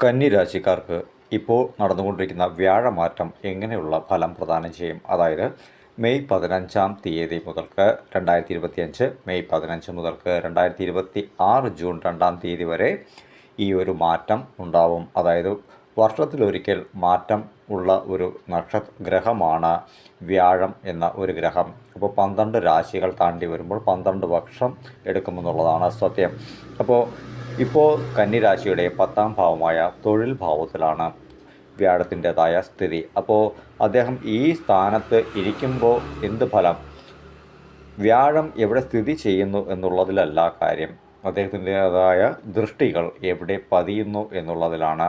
കന്നി രാശിക്കാർക്ക് ഇപ്പോൾ നടന്നുകൊണ്ടിരിക്കുന്ന വ്യാഴമാറ്റം എങ്ങനെയുള്ള ഫലം പ്രദാനം ചെയ്യും? അതായത് മെയ് പതിനഞ്ചാം തീയതി മുതൽക്ക് രണ്ടായിരത്തി ഇരുപത്തിയഞ്ച് മെയ് പതിനഞ്ച് മുതൽക്ക് രണ്ടായിരത്തി ഇരുപത്തി ആറ് ജൂൺ രണ്ടാം തീയതി വരെ ഈ ഒരു മാറ്റം ഉണ്ടാവും. അതായത് വർഷത്തിലൊരിക്കൽ മാറ്റം ഉള്ള ഒരു നക്ഷത്ര ഗ്രഹമാണ് വ്യാഴം എന്ന ഒരു ഗ്രഹം. അപ്പോൾ പന്ത്രണ്ട് രാശികൾ താണ്ടി വരുമ്പോൾ പന്ത്രണ്ട് വർഷം എടുക്കുമെന്നുള്ളതാണ് സത്യം. അപ്പോൾ ഇപ്പോൾ കന്നിരാശിയുടെ പത്താം ഭാവമായ തൊഴിൽ ഭാവത്തിലാണ് വ്യാഴത്തിന്റെതായ സ്ഥിതി. അപ്പോൾ അദ്ദേഹം ഈ സ്ഥാനത്ത് ഇരിക്കുമ്പോൾ എന്ത് ഫലം? വ്യാഴം എവിടെ സ്ഥിതി ചെയ്യുന്നു എന്നുള്ളതിലല്ല കാര്യം. അദ്ദേഹത്തിന്റെതായ ദൃഷ്ടികൾ എവിടെ പതിയുന്നു എന്നുള്ളതിലാണ്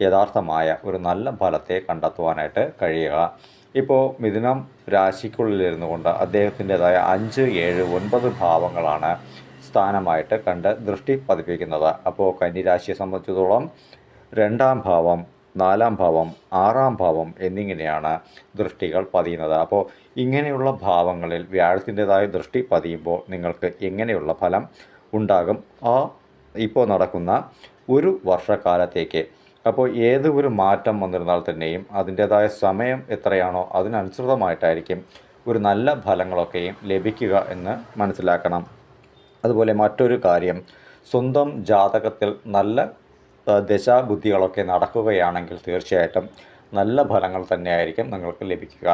യഥാർത്ഥമായ ഒരു നല്ല ഫലത്തെ കണ്ടെത്തുവാനായിട്ട് കഴിയുക. ഇപ്പോൾ മിഥുനം രാശിക്കുള്ളിലിരുന്നു കൊണ്ട് അദ്ദേഹത്തിന്റെതായ അഞ്ച് ഏഴ് ഒൻപത് ഭാവങ്ങളാണ് സ്ഥാനമായിട്ട് കണ്ട് ദൃഷ്ടി പതിപ്പിക്കുന്നത്. അപ്പോൾ കന്നിരാശിയെ സംബന്ധിച്ചിടത്തോളം രണ്ടാം ഭാവം നാലാം ഭാവം ആറാം ഭാവം എന്നിങ്ങനെയാണ് ദൃഷ്ടികൾ പതിയുന്നത്. അപ്പോൾ ഇങ്ങനെയുള്ള ഭാവങ്ങളിൽ വ്യാഴത്തിന്റെതായ ദൃഷ്ടി പതിയുമ്പോൾ നിങ്ങൾക്ക് എങ്ങനെയുള്ള ഫലം ഉണ്ടാകും? ആ ഇപ്പോൾ നടക്കുന്ന ഒരു വർഷക്കാലത്തേക്ക്. അപ്പോൾ ഏത് ഒരു മാറ്റം വന്നിരുന്നാൽ തന്നെയും അതിന്റേതായ സമയം എത്രയാണോ അതിനനുസൃതമായിട്ടായിരിക്കും ഒരു നല്ല ഫലങ്ങളൊക്കെയും ലഭിക്കുക എന്ന് മനസ്സിലാക്കണം. അതുപോലെ മറ്റൊരു കാര്യം സ്വന്തം ജാതകത്തിൽ നല്ല ദശാബുദ്ധികളൊക്കെ നടക്കുകയാണെങ്കിൽ തീർച്ചയായിട്ടും നല്ല ഫലങ്ങൾ തന്നെയായിരിക്കും നിങ്ങൾക്ക് ലഭിക്കുക.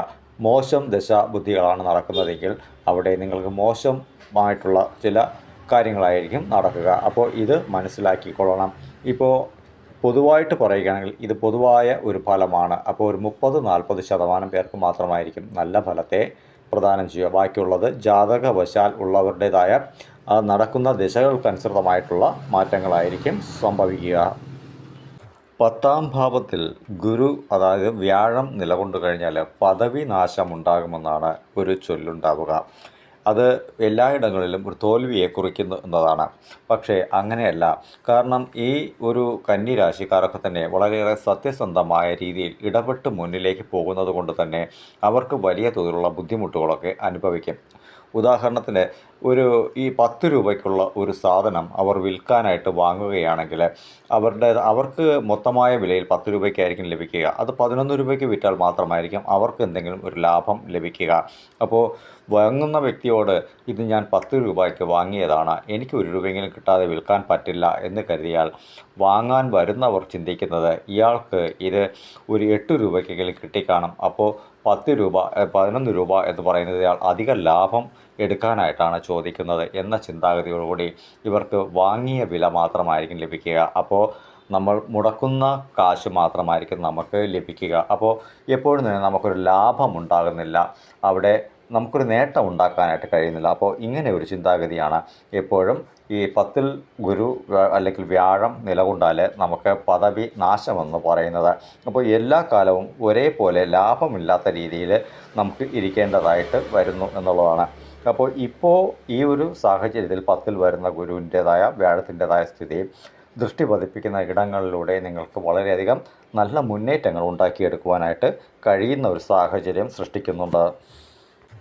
മോശം ദശാബുദ്ധികളാണ് നടക്കുന്നതെങ്കിൽ അവിടെ നിങ്ങൾക്ക് മോശമായിട്ടുള്ള ചില കാര്യങ്ങളായിരിക്കും നടക്കുക. അപ്പോൾ ഇത് മനസ്സിലാക്കിക്കൊള്ളണം. ഇപ്പോൾ പൊതുവായിട്ട് പറയുകയാണെങ്കിൽ ഇത് പൊതുവായ ഒരു ഫലമാണ്. അപ്പോൾ ഒരു മുപ്പത് നാൽപ്പത് ശതമാനം പേർക്ക് മാത്രമായിരിക്കും നല്ല ഫലത്തെ പ്രദാനം ചെയ്യുക. ബാക്കിയുള്ളത് ജാതകവശാൽ ഉള്ളവരുടേതായ ആ നടക്കുന്ന ദിശകൾക്കനുസൃതമായിട്ടുള്ള മാറ്റങ്ങളായിരിക്കും സംഭവിക്കുക. പത്താം ഭാവത്തിൽ ഗുരു അതായത് വ്യാഴം നിലകൊണ്ടു കഴിഞ്ഞാൽ പദവി നാശം ഉണ്ടാകുമെന്നാണ് ഒരു ചൊല്ലുണ്ടാവുക. അത് എല്ലായിടങ്ങളിലും ഒരു തോൽവിയെ കുറിക്കുന്നു എന്നതാണ്. പക്ഷേ അങ്ങനെയല്ല. കാരണം ഈ ഒരു കന്നി രാശിക്കാരൊക്കെ തന്നെ വളരെയേറെ സത്യസന്ധമായ രീതിയിൽ ഇടപെട്ട് മുന്നിലേക്ക് പോകുന്നത് കൊണ്ട് തന്നെ അവർക്ക് വലിയ തോതിലുള്ള ബുദ്ധിമുട്ടുകളൊക്കെ അനുഭവിക്കും. ഉദാഹരണത്തിന് ഒരു ഈ പത്ത് രൂപയ്ക്കുള്ള ഒരു സാധനം അവർ വിൽക്കാനായിട്ട് വാങ്ങുകയാണെങ്കിൽ അവരുടെ അവർക്ക് മൊത്തമായ വിലയിൽ പത്ത് രൂപയ്ക്കായിരിക്കും ലഭിക്കുക. അത് പതിനൊന്ന് രൂപയ്ക്ക് വിറ്റാൽ മാത്രമായിരിക്കും അവർക്ക് എന്തെങ്കിലും ഒരു ലാഭം ലഭിക്കുക. അപ്പോൾ വാങ്ങുന്ന വ്യക്തിയോട് ഇത് ഞാൻ പത്ത് രൂപയ്ക്ക് വാങ്ങിയതാണ്. എനിക്ക് ഒരു രൂപയെങ്കിലും കിട്ടാതെ വിൽക്കാൻ പറ്റില്ല എന്ന് കരുതിയാൽ വാങ്ങാൻ വരുന്നവർ ചിന്തിക്കുന്നത് ഇയാൾക്ക് ഇത് ഒരു എട്ട് രൂപയ്ക്കെങ്കിലും കിട്ടിക്കാണും. അപ്പോൾ പത്ത് രൂപ പതിനൊന്ന് രൂപ എന്ന് പറയുന്നത് ഇയാൾ അധിക ലാഭം എടുക്കാനായിട്ടാണ് ചോദിക്കുന്നത് എന്ന ചിന്താഗതിയോടുകൂടി ഇവർക്ക് വാങ്ങിയ വില മാത്രമായിരിക്കും ലഭിക്കുക. അപ്പോൾ നമ്മൾ മുടക്കുന്ന കാശ് മാത്രമായിരിക്കും നമുക്ക് ലഭിക്കുക. അപ്പോൾ എപ്പോഴും തന്നെ നമുക്കൊരു ലാഭം ഉണ്ടാകുന്നില്ല. അവിടെ നമുക്കൊരു നേട്ടം ഉണ്ടാക്കാനായിട്ട് കഴിയുന്നില്ല. അപ്പോൾ ഇങ്ങനെ ഒരു ചിന്താഗതിയാണ് എപ്പോഴും ഈ പത്തിൽ ഗുരു അല്ലെങ്കിൽ വ്യാഴം നിലകൊണ്ടാൽ നമുക്ക് പദവി നാശമെന്ന് പറയുന്നത്. അപ്പോൾ എല്ലാ കാലവും ഒരേപോലെ ലാഭമില്ലാത്ത രീതിയിൽ നമുക്ക് ഇരിക്കേണ്ടതായിട്ട് വരുന്നു എന്നുള്ളതാണ്. അപ്പോൾ ഇപ്പോൾ ഈ ഒരു സാഹചര്യത്തിൽ പത്തിൽ വരുന്ന ഗുരുവിന്റേതായ വ്യാഴത്തിന്റെതായ സ്ഥിതി ദൃഷ്ടി പതിപ്പിക്കുന്ന ഇടങ്ങളിലൂടെ നിങ്ങൾക്ക് വളരെയധികം നല്ല മുന്നേറ്റങ്ങൾ ഉണ്ടാക്കിയെടുക്കുവാനായിട്ട് കഴിയുന്ന ഒരു സാഹചര്യം സൃഷ്ടിക്കുന്നുണ്ട്.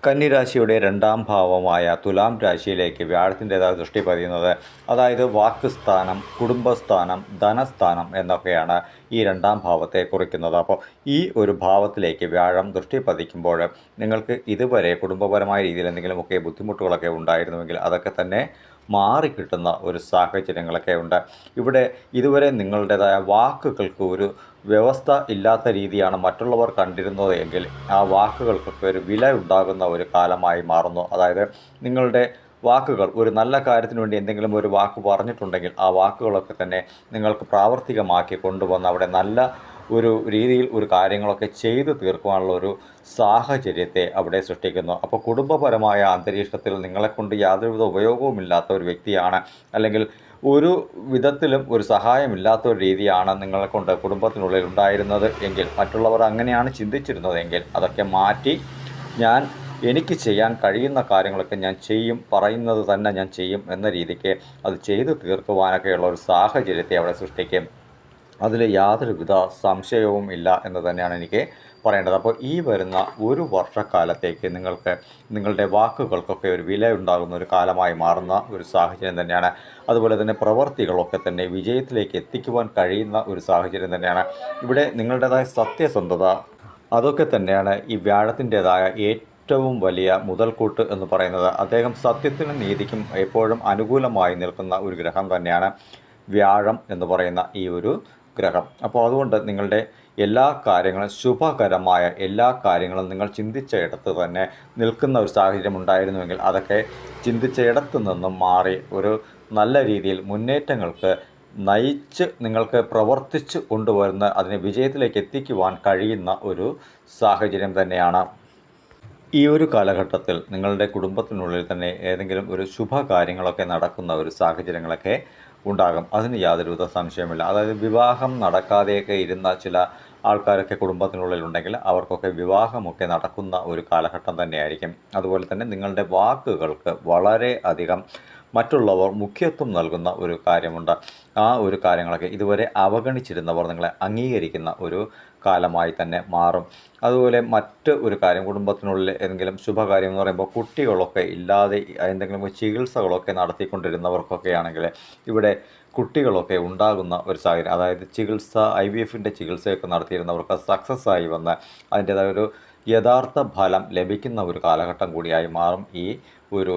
കന്നിരാശിയുടെ രണ്ടാം ഭാവമായ തുലാം രാശിയിലേക്ക് വ്യാഴത്തിന്റെതായ ദൃഷ്ടി പതിയുന്നത്. അതായത് വാക്കുസ്ഥാനം കുടുംബസ്ഥാനം ധനസ്ഥാനം എന്നൊക്കെയാണ് ഈ രണ്ടാം ഭാവത്തെ കുറിക്കുന്നത്. അപ്പോൾ ഈ ഒരു ഭാവത്തിലേക്ക് വ്യാഴം ദൃഷ്ടി പതിക്കുമ്പോൾ നിങ്ങൾക്ക് ഇതുവരെ കുടുംബപരമായ രീതിയിൽ എന്തെങ്കിലുമൊക്കെ ബുദ്ധിമുട്ടുകളൊക്കെ ഉണ്ടായിരുന്നുവെങ്കിൽ അതൊക്കെ തന്നെ മാറിക്കിട്ടുന്ന ഒരു സാഹചര്യങ്ങളൊക്കെ ഉണ്ട്. ഇവിടെ ഇതുവരെ നിങ്ങളുടേതായ വാക്കുകൾക്ക് ഒരു വ്യവസ്ഥ ഇല്ലാത്ത രീതിയാണ് മറ്റുള്ളവർ കണ്ടിരുന്നത് എങ്കിൽ ആ വാക്കുകൾക്കൊക്കെ ഒരു വില ഉണ്ടാകുന്ന ഒരു കാലമായി മാറുന്നു. അതായത് നിങ്ങളുടെ വാക്കുകൾ ഒരു നല്ല കാര്യത്തിന് വേണ്ടി എന്തെങ്കിലും ഒരു വാക്ക് പറഞ്ഞിട്ടുണ്ടെങ്കിൽ ആ വാക്കുകളൊക്കെ തന്നെ നിങ്ങൾക്ക് പ്രാവർത്തികമാക്കി കൊണ്ടുവന്ന് അവിടെ നല്ല ഒരു രീതിയിൽ ഒരു കാര്യങ്ങളൊക്കെ ചെയ്തു തീർക്കുവാനുള്ള ഒരു സാഹചര്യത്തെ അവിടെ സൃഷ്ടിക്കുന്നു. അപ്പോൾ കുടുംബപരമായ അന്തരീക്ഷത്തിൽ നിങ്ങളെക്കൊണ്ട് യാതൊരുവിധ ഉപയോഗവുമില്ലാത്ത ഒരു വ്യക്തിയാണ് അല്ലെങ്കിൽ ഒരു വിധത്തിലും ഒരു സഹായമില്ലാത്ത ഒരു രീതിയാണ് നിങ്ങളെ കൊണ്ട് കുടുംബത്തിനുള്ളിൽ ഉണ്ടായിരുന്നത് എങ്കിൽ മറ്റുള്ളവർ അങ്ങനെയാണ് ചിന്തിച്ചിരുന്നതെങ്കിൽ അതൊക്കെ മാറ്റി ഞാൻ എനിക്ക് ചെയ്യാൻ കഴിയുന്ന കാര്യങ്ങളൊക്കെ ഞാൻ ചെയ്യും പറയുന്നത് തന്നെ ഞാൻ ചെയ്യും എന്ന രീതിക്ക് അത് ചെയ്തു തീർക്കുവാനൊക്കെയുള്ള ഒരു സാഹചര്യത്തെ അവിടെ സൃഷ്ടിക്കും. അതിൽ യാതൊരുവിധ സംശയവും ഇല്ല എന്ന് തന്നെയാണ് എനിക്ക് പറയേണ്ടത്. അപ്പോൾ ഈ വരുന്ന ഒരു വർഷക്കാലത്തേക്ക് നിങ്ങൾക്ക് നിങ്ങളുടെ വാക്കുകൾക്കൊക്കെ ഒരു വില ഉണ്ടാകുന്ന ഒരു കാലമായി മാറുന്ന ഒരു സാഹചര്യം തന്നെയാണ്. അതുപോലെ തന്നെ പ്രവർത്തികളൊക്കെ തന്നെ വിജയത്തിലേക്ക് എത്തിക്കുവാൻ കഴിയുന്ന ഒരു സാഹചര്യം തന്നെയാണ്. ഇവിടെ നിങ്ങളുടേതായ സത്യസന്ധത അതൊക്കെ തന്നെയാണ് ഈ വ്യാഴത്തിന്റെതായ ഏറ്റവും വലിയ മുതൽക്കൂട്ട് എന്ന് പറയുന്നത്. അദ്ദേഹം സത്യത്തിനും നീതിക്കും എപ്പോഴും അനുകൂലമായി നിൽക്കുന്ന ഒരു ഗ്രഹം തന്നെയാണ് വ്യാഴം എന്ന് പറയുന്ന ഈ ഒരു ഗ്രഹം അപ്പോൾ അതുകൊണ്ട് നിങ്ങളുടെ എല്ലാ കാര്യങ്ങളും ശുഭകരമായ എല്ലാ കാര്യങ്ങളും നിങ്ങൾ ചിന്തിച്ച ഇടത്ത് തന്നെ നിൽക്കുന്ന ഒരു സാഹചര്യം ഉണ്ടായിരുന്നുവെങ്കിൽ അതൊക്കെ ചിന്തിച്ച ഇടത്ത് നിന്നും മാറി ഒരു നല്ല രീതിയിൽ മുന്നേറ്റങ്ങൾക്ക് നയിച്ച് നിങ്ങൾക്ക് പ്രവർത്തിച്ച് കൊണ്ടുവരുന്ന അതിനെ വിജയത്തിലേക്ക് എത്തിക്കുവാൻ കഴിയുന്ന ഒരു സാഹചര്യം തന്നെയാണ്. ഈ ഒരു കാലഘട്ടത്തിൽ നിങ്ങളുടെ കുടുംബത്തിനുള്ളിൽ തന്നെ ഏതെങ്കിലും ഒരു ശുഭകാര്യങ്ങളൊക്കെ നടക്കുന്ന ഒരു സാഹചര്യങ്ങളൊക്കെ ഉണ്ടാകും. അതിന് യാതൊരുവിധ സംശയമില്ല അതായത് വിവാഹം നടക്കാതെയൊക്കെ ഇരുന്ന ചില ആൾക്കാരൊക്കെ കുടുംബത്തിനുള്ളിലുണ്ടെങ്കിൽ അവർക്കൊക്കെ വിവാഹമൊക്കെ നടക്കുന്ന ഒരു കാലഘട്ടം തന്നെയായിരിക്കും. അതുപോലെ തന്നെ നിങ്ങളുടെ വാക്കുകൾക്ക് വളരെ അധികം മറ്റുള്ളവർ മുഖ്യത്വം നൽകുന്ന ഒരു കാര്യമുണ്ട്. ആ ഒരു കാര്യങ്ങളൊക്കെ ഇതുവരെ അവഗണിച്ചിരുന്നവർ നിങ്ങളെ അംഗീകരിക്കുന്ന ഒരു കാലമായി തന്നെ മാറും. അതുപോലെ മറ്റ് ഒരു കാര്യം കുടുംബത്തിനുള്ളിൽ ഏതെങ്കിലും ശുഭകാര്യം എന്ന് പറയുമ്പോൾ കുട്ടികളൊക്കെ ഇല്ലാതെ എന്തെങ്കിലും ചികിത്സകളൊക്കെ നടത്തിക്കൊണ്ടിരുന്നവർക്കൊക്കെ ആണെങ്കിൽ ഇവിടെ കുട്ടികളൊക്കെ ഉണ്ടാകുന്ന ഒരു സാഹചര്യം അതായത് ചികിത്സ ഐ വി എഫിന്റെ ചികിത്സയൊക്കെ നടത്തിയിരുന്നവർക്ക് സക്സസ് ആയി വന്ന് അതിന്റേതായ ഒരു യഥാർത്ഥ ഫലം ലഭിക്കുന്ന ഒരു കാലഘട്ടം കൂടിയായി മാറും ഈ ഒരു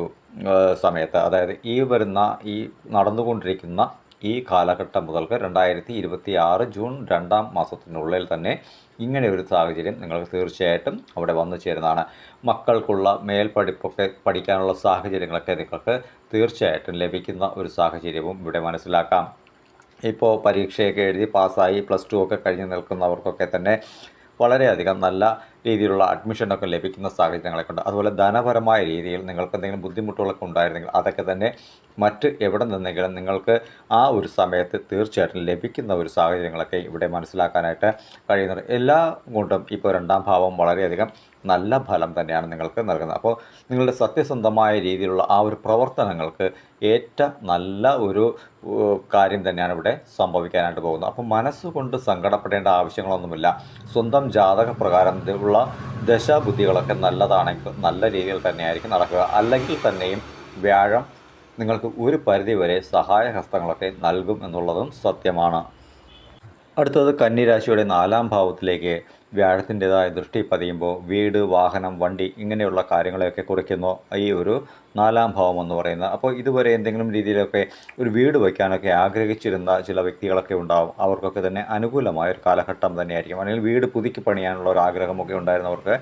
സമയത്ത്. അതായത് ഈ വരുന്ന ഈ നടന്നുകൊണ്ടിരിക്കുന്ന ഈ കാലഘട്ടം മുതൽക്ക് രണ്ടായിരത്തി ഇരുപത്തി ആറ് ജൂൺ രണ്ടാം മാസത്തിനുള്ളിൽ തന്നെ ഇങ്ങനെ ഒരു സാഹചര്യം നിങ്ങൾക്ക് തീർച്ചയായിട്ടും അവിടെ വന്നു ചേരുന്നതാണ്. മക്കൾക്കുള്ള മേൽപ്പടിപ്പൊക്കെ പഠിക്കാനുള്ള സാഹചര്യങ്ങളൊക്കെ നിങ്ങൾക്ക് തീർച്ചയായിട്ടും ലഭിക്കുന്ന ഒരു സാഹചര്യവും ഇവിടെ മനസ്സിലാക്കാം. ഇപ്പോൾ പരീക്ഷയൊക്കെ എഴുതി പാസ്സായി പ്ലസ് ടു ഒക്കെ കഴിഞ്ഞ് നിൽക്കുന്നവർക്കൊക്കെ തന്നെ വളരെയധികം നല്ല രീതിയിലുള്ള അഡ്മിഷനൊക്കെ ലഭിക്കുന്ന സാഹചര്യങ്ങളൊക്കെ ഉണ്ട് അതുപോലെ ധനപരമായ രീതിയിൽ നിങ്ങൾക്ക് എന്തെങ്കിലും ബുദ്ധിമുട്ടുകളൊക്കെ ഉണ്ടായിരുന്നെങ്കിൽ അതൊക്കെ തന്നെ മറ്റ് എവിടെ നിന്നെങ്കിലും നിങ്ങൾക്ക് ആ ഒരു സമയത്ത് തീർച്ചയായിട്ടും ലഭിക്കുന്ന ഒരു സാഹചര്യങ്ങളൊക്കെ ഇവിടെ മനസ്സിലാക്കാനായിട്ട് കഴിയുന്നുണ്ട്. എല്ലാ കൊണ്ടും ഇപ്പോൾ രണ്ടാം ഭാവം വളരെയധികം നല്ല ഫലം തന്നെയാണ് നിങ്ങൾക്ക് നൽകുന്നത്. അപ്പോൾ നിങ്ങളുടെ സത്യസന്ധമായ രീതിയിലുള്ള ആ ഒരു പ്രവർത്തനങ്ങൾക്ക് ഏറ്റ നല്ല ഒരു കാര്യം തന്നെയാണ് ഇവിടെ സംഭവിക്കാനായിട്ട് പോകുന്നത്. അപ്പോൾ മനസ്സുകൊണ്ട് സങ്കടപ്പെടേണ്ട ആവശ്യങ്ങളൊന്നുമില്ല. സ്വന്തം ജാതക പ്രകാരം ദശാബുദ്ധികളൊക്കെ നല്ലതാണെങ്കിൽ നല്ല രീതിയിൽ തന്നെയായിരിക്കും നടക്കുക. അല്ലെങ്കിൽ തന്നെയും വ്യാഴം നിങ്ങൾക്ക് ഒരു പരിധിവരെ സഹായഹസ്തങ്ങളൊക്കെ നൽകും എന്നുള്ളതും സത്യമാണ്. അടുത്തത് കന്നിരാശിയുടെ നാലാം ഭാവത്തിലേക്ക് വ്യാഴത്തിന്റെതായ ദൃഷ്ടി പതിയുമ്പോൾ വീട് വാഹനം വണ്ടി ഇങ്ങനെയുള്ള കാര്യങ്ങളെയൊക്കെ കുറിക്കുന്നു. ഈ ഒരു നാലാം ഭാവം എന്ന് പറയുന്നത്. അപ്പോൾ ഇതുവരെ എന്തെങ്കിലും രീതിയിലൊക്കെ ഒരു വീട് വയ്ക്കാനൊക്കെ ആഗ്രഹിച്ചിരുന്ന ചില വ്യക്തികളൊക്കെ ഉണ്ടാവും. അവർക്കൊക്കെ തന്നെ അനുകൂലമായ ഒരു കാലഘട്ടം തന്നെയായിരിക്കും. അല്ലെങ്കിൽ വീട് പുതുക്കി പണിയാനുള്ള ഒരു ആഗ്രഹമൊക്കെ ഉണ്ടായിരുന്നവർക്ക്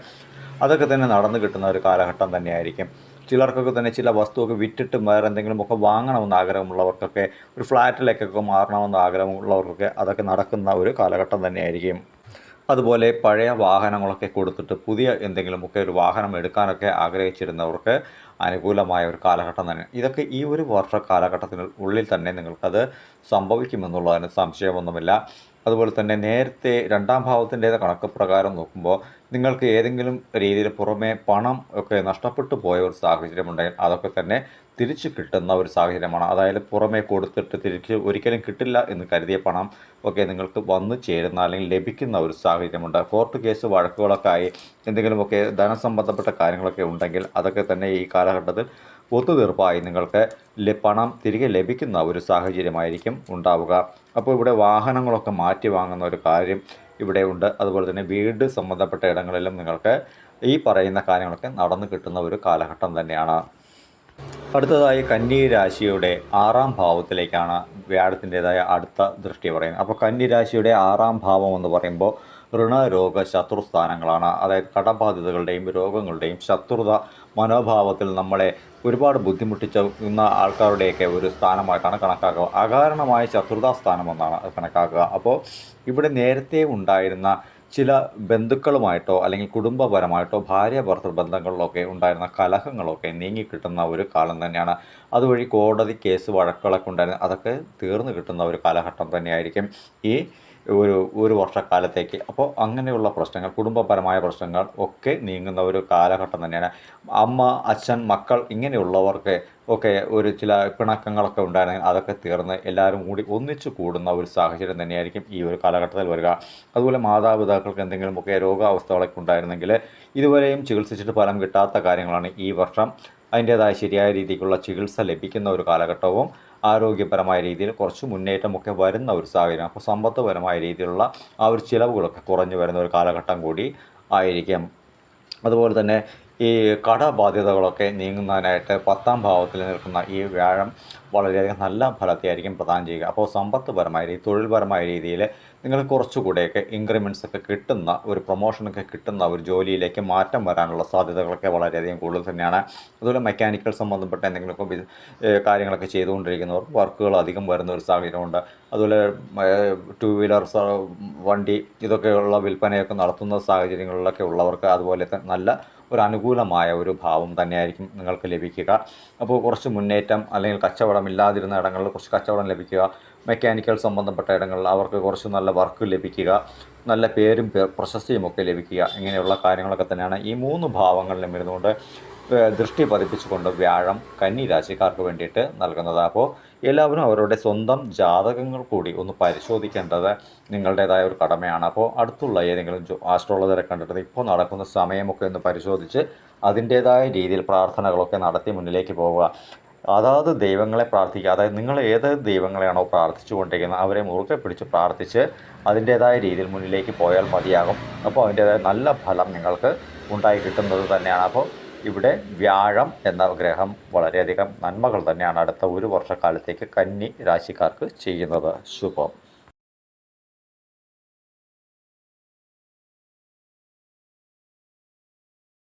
അതൊക്കെ തന്നെ നടന്നു കിട്ടുന്ന ഒരു കാലഘട്ടം തന്നെയായിരിക്കും. ചിലർക്കൊക്കെ തന്നെ ചില വസ്തുവൊക്കെ വിറ്റിട്ട് വേറെ എന്തെങ്കിലുമൊക്കെ വാങ്ങണമെന്ന് ആഗ്രഹമുള്ളവർക്കൊക്കെ ഒരു ഫ്ലാറ്റിലേക്കൊക്കെ മാറണമെന്ന് ആഗ്രഹമുള്ളവർക്കൊക്കെ അതൊക്കെ നടക്കുന്ന ഒരു കാലഘട്ടം തന്നെയായിരിക്കും. അതുപോലെ പഴയ വാഹനങ്ങളൊക്കെ കൊടുത്തിട്ട് പുതിയ എന്തെങ്കിലുമൊക്കെ ഒരു വാഹനം എടുക്കാനൊക്കെ ആഗ്രഹിച്ചിരുന്നവർക്ക് അനുകൂലമായ ഒരു കാലഘട്ടം തന്നെ. ഇതൊക്കെ ഈ ഒരു വർഷ കാലഘട്ടത്തിന് ഉള്ളിൽ തന്നെ നിങ്ങൾക്കത് സംഭവിക്കുമെന്നുള്ളതിന് സംശയമൊന്നുമില്ല. അതുപോലെ തന്നെ നേരത്തെ രണ്ടാം ഭാവത്തിന്റെ കണക്ക് പ്രകാരം നോക്കുമ്പോൾ നിങ്ങൾക്ക് ഏതെങ്കിലും രീതിയിൽ പുറമേ പണം ഒക്കെ നഷ്ടപ്പെട്ടു പോയ ഒരു സാഹചര്യം ഉണ്ടെങ്കിൽ അതൊക്കെ തന്നെ തിരിച്ചു കിട്ടുന്ന ഒരു സാഹചര്യമാണ്. അതായത് പുറമേ കൊടുത്തിട്ട് തിരിച്ച് ഒരിക്കലും കിട്ടില്ല എന്ന് കരുതിയ പണം ഒക്കെ നിങ്ങൾക്ക് വന്നു ചേരുന്ന അല്ലെങ്കിൽ ലഭിക്കുന്ന ഒരു സാഹചര്യമുണ്ട്. കോർട്ട് കേസ് വഴക്കുകളൊക്കെ ആയി എന്തെങ്കിലുമൊക്കെ ധനസംബന്ധപ്പെട്ട കാര്യങ്ങളൊക്കെ ഉണ്ടെങ്കിൽ അതൊക്കെ തന്നെ ഈ കാലഘട്ടത്തിൽ ഒത്തുതീർപ്പായി നിങ്ങൾക്ക് പണം തിരികെ ലഭിക്കുന്ന ഒരു സാഹചര്യമായിരിക്കും ഉണ്ടാവുക. അപ്പോൾ ഇവിടെ വാഹനങ്ങളൊക്കെ മാറ്റി വാങ്ങുന്ന ഒരു കാര്യം ഇവിടെ ഉണ്ട്. അതുപോലെ തന്നെ വീട് സംബന്ധപ്പെട്ട ഇടങ്ങളിലും നിങ്ങൾക്ക് ഈ പറയുന്ന കാര്യങ്ങളൊക്കെ നടന്നു കിട്ടുന്ന ഒരു കാലഘട്ടം തന്നെയാണ്. അടുത്തതായി കന്നി രാശിയുടെ ആറാം ഭാവത്തിലേക്കാണ് വ്യാഴത്തിന്റെതായ അടുത്ത ദൃഷ്ടി പറയുന്നത്. അപ്പോൾ കന്നി രാശിയുടെ ആറാം ഭാവം എന്ന് പറയുമ്പോൾ ഋണരോഗ ശത്രുസ്ഥാനങ്ങളാണ് അതായത് കടബാധ്യതകളുടെയും രോഗങ്ങളുടെയും ശത്രുത മനോഭാവത്തിൽ നമ്മളെ ഒരുപാട് ബുദ്ധിമുട്ടിച്ചുന്ന ആൾക്കാരുടെയൊക്കെ ഒരു സ്ഥാനമായിട്ടാണ് കണക്കാക്കുക. അകാരണമായ ശത്രുതാ സ്ഥാനമെന്നാണ് കണക്കാക്കുക. അപ്പോൾ ഇവിടെ നേരത്തെ ഉണ്ടായിരുന്ന ചില ബന്ധുക്കളുമായിട്ടോ അല്ലെങ്കിൽ കുടുംബപരമായിട്ടോ ഭാര്യ ഭർത്തൃ ബന്ധങ്ങളിലൊക്കെ ഉണ്ടായിരുന്ന കലഹങ്ങളൊക്കെ നീങ്ങിക്കിട്ടുന്ന ഒരു കാലം തന്നെയാണ്. അതുവഴി കോടതി കേസ് വഴക്കുകളൊക്കെ ഉണ്ടായിരുന്ന. അതൊക്കെ തീർന്നു കിട്ടുന്ന ഒരു കാലഘട്ടം തന്നെയായിരിക്കും. ഈ ഒരു ഒരു വർഷക്കാലത്തേക്ക്. അപ്പോൾ അങ്ങനെയുള്ള പ്രശ്നങ്ങൾ കുടുംബപരമായ പ്രശ്നങ്ങൾ ഒക്കെ നീങ്ങുന്ന ഒരു കാലഘട്ടം തന്നെയാണ്. അമ്മ അച്ഛൻ മക്കൾ ഇങ്ങനെയുള്ളവർക്ക് ഒക്കെ ഒരു ചില പിണക്കങ്ങളൊക്കെ ഉണ്ടായിരുന്നെങ്കിൽ അതൊക്കെ തീർന്ന് എല്ലാവരും കൂടി ഒന്നിച്ചു കൂടുന്ന ഒരു സാഹചര്യം തന്നെയായിരിക്കും ഈ ഒരു കാലഘട്ടത്തിൽ വരിക. അതുപോലെ മാതാപിതാക്കൾക്ക് എന്തെങ്കിലുമൊക്കെ രോഗാവസ്ഥകളൊക്കെ ഉണ്ടായിരുന്നെങ്കിൽ ഇതുവരെയും ചികിത്സിച്ചിട്ട് ഫലം കിട്ടാത്ത കാര്യങ്ങളാണ് ഈ വർഷം. അതിന്റേതായ ശരിയായ രീതിക്കുള്ള ചികിത്സ ലഭിക്കുന്ന ഒരു കാലഘട്ടവും ആരോഗ്യപരമായ രീതിയിൽ കുറച്ച് മുന്നേറ്റമൊക്കെ വരുന്ന ഒരു സാഹചര്യം. അപ്പോൾ സമ്പത്തുപരമായ രീതിയിലുള്ള ആ ഒരു ചിലവുകളൊക്കെ കുറഞ്ഞു വരുന്ന ഒരു കാലഘട്ടം കൂടി ആയിരിക്കും. അതുപോലെ തന്നെ ഈ കടബാധ്യതകളൊക്കെ നീങ്ങുന്നതിനായിട്ട് പത്താം ഭാവത്തിൽ നിൽക്കുന്ന ഈ വ്യാഴം വളരെയധികം നല്ല ഫലത്തെയായിരിക്കും പ്രദാനം ചെയ്യുക. അപ്പോൾ സമ്പത്തുപരമായ രീതി തൊഴിൽപരമായ രീതിയിൽ നിങ്ങൾ കുറച്ചുകൂടെയൊക്കെ ഇൻക്രിമെന്റ്സ് ഒക്കെ കിട്ടുന്ന ഒരു പ്രൊമോഷനൊക്കെ കിട്ടുന്ന ഒരു ജോലിയിലേക്ക് മാറ്റം വരാനുള്ള സാധ്യതകളൊക്കെ വളരെയധികം കൂടുതൽ തന്നെയാണ്. അതുപോലെ മെക്കാനിക്കൽ സംബന്ധപ്പെട്ട എന്തെങ്കിലുമൊക്കെ കാര്യങ്ങളൊക്കെ ചെയ്തുകൊണ്ടിരിക്കുന്നവർ വർക്കുകൾ അധികം വരുന്ന ഒരു സാഹചര്യമുണ്ട്. അതുപോലെ ടു വീലർ വണ്ടി ഇതൊക്കെയുള്ള വിൽപ്പനയൊക്കെ നടത്തുന്ന സാഹചര്യങ്ങളിലൊക്കെ ഉള്ളവർക്ക് അതുപോലെ നല്ല ഒരു അനുകൂലമായ ഒരു ഭാവം തന്നെയായിരിക്കും നിങ്ങൾക്ക് ലഭിക്കുക. അപ്പോൾ കുറച്ച് മുന്നേറ്റം അല്ലെങ്കിൽ കച്ചവടം ഇല്ലാതിരുന്ന ഇടങ്ങളിൽ കുറച്ച് കച്ചവടം ലഭിക്കുക. മെക്കാനിക്കൽ സംബന്ധപ്പെട്ട ഇടങ്ങളിൽ അവർക്ക് കുറച്ച് നല്ല വർക്ക് ലഭിക്കുക. നല്ല പേരും പ്രശസ്തിയുമൊക്കെ ലഭിക്കുക. ഇങ്ങനെയുള്ള കാര്യങ്ങളൊക്കെ തന്നെയാണ് ഈ മൂന്ന് ഭാവങ്ങളിലും ഇരുന്നുകൊണ്ട് ദൃഷ്ടി പതിപ്പിച്ചുകൊണ്ട് വ്യാഴം കന്നി രാശിക്കാർക്ക് വേണ്ടിയിട്ട് നൽകുന്നത്. അപ്പോൾ എല്ലാവരും അവരുടെ സ്വന്തം ജാതകങ്ങൾ കൂടി ഒന്ന് പരിശോധിക്കേണ്ടത് നിങ്ങളുടേതായ ഒരു കടമയാണ്. അപ്പോൾ അടുത്തുള്ള ഏതെങ്കിലും ആസ്ട്രോളജറെ കണ്ടിട്ട് ഇപ്പോൾ നടക്കുന്ന സമയമൊക്കെ ഒന്ന് പരിശോധിച്ച് അതിന്റേതായ രീതിയിൽ പ്രാർത്ഥനകളൊക്കെ നടത്തി മുന്നിലേക്ക് പോവുക. അതാത് ദൈവങ്ങളെ പ്രാർത്ഥിക്കുക. അതായത് നിങ്ങൾ ഏത് ദൈവങ്ങളെയാണോ പ്രാർത്ഥിച്ചുകൊണ്ടിരിക്കുന്നത് അവരെ മുറുകെ പിടിച്ച് പ്രാർത്ഥിച്ച് അതിന്റേതായ രീതിയിൽ മുന്നിലേക്ക് പോയാൽ മതിയാകും. അപ്പോൾ അതിന്റേതായ നല്ല ഫലം നിങ്ങൾക്ക് ഉണ്ടായി കിട്ടുന്നത് തന്നെയാണ്. അപ്പോൾ ഇവിടെ വ്യാഴം എന്ന ഗ്രഹം വളരെയധികം നന്മകൾ തന്നെയാണ് അടുത്ത ഒരു വർഷക്കാലത്തേക്ക് കന്നി രാശിക്കാർക്ക് ചെയ്യുന്നത്. ശുഭം.